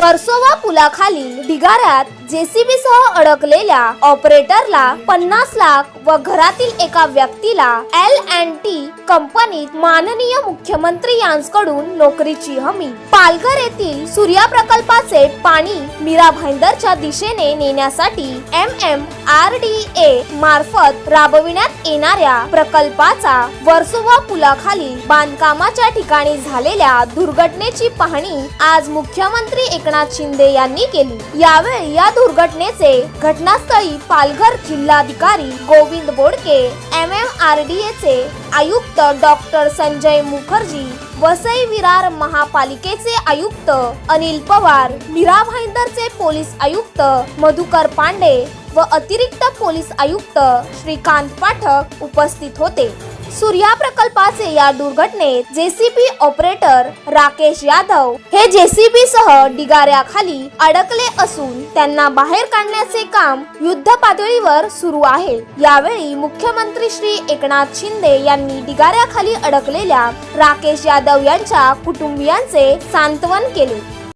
Versova पुलाखालील ढिगाऱ्यात JCB सह अडकलेल्या ऑपरेटरला पन्नास लाख व घरातील एका व्यक्तीला एल अँड टी कंपनीत माननीय मुख्यमंत्री यांकडून नोकरीची हमी. पालघर येथील सूर्या प्रकल्पाचे पाणी मीरा भाईंदरच्या दिशेने नेण्यासाठी M M R D A मार्फत राबविण्यात येणाऱ्या प्रकल्पाचा वर्सोवा पुलाखाली बांधकामाच्या ठिकाणी झालेल्या दुर्घटनेची पाहणी आज मुख्यमंत्री एकनाथ शिंदे यांनी केली. यावेळी या दुर्घटनेचे घटनास्थळी पालघर जिल्हाधिकारी Govind Bodke M M R D एचे आयुक्त डॉक्टर संजय मुखर्जी वसई विरार महापालिकेचे आयुक्त अनिल पवार मीरा भाईंदरचे पोलीस आयुक्त मधुकर पांडे व अतिरिक्त पोलीस आयुक्त श्रीकांत पाठक उपस्थित होते. सूर्या प्रकल्पाचे या दुर्घटनेत जेसीबी ऑपरेटर राकेश यादव हे जेसीबी सह डिगाऱ्याखाली अडकले असून त्यांना बाहेर काढण्याचे काम युद्ध पातळीवर सुरू आहे. यावेळी मुख्यमंत्री श्री एकनाथ शिंदे यांनी डिगाऱ्याखाली अडकलेल्या राकेश यादव यांच्या कुटुंबियांचे सांत्वन केले.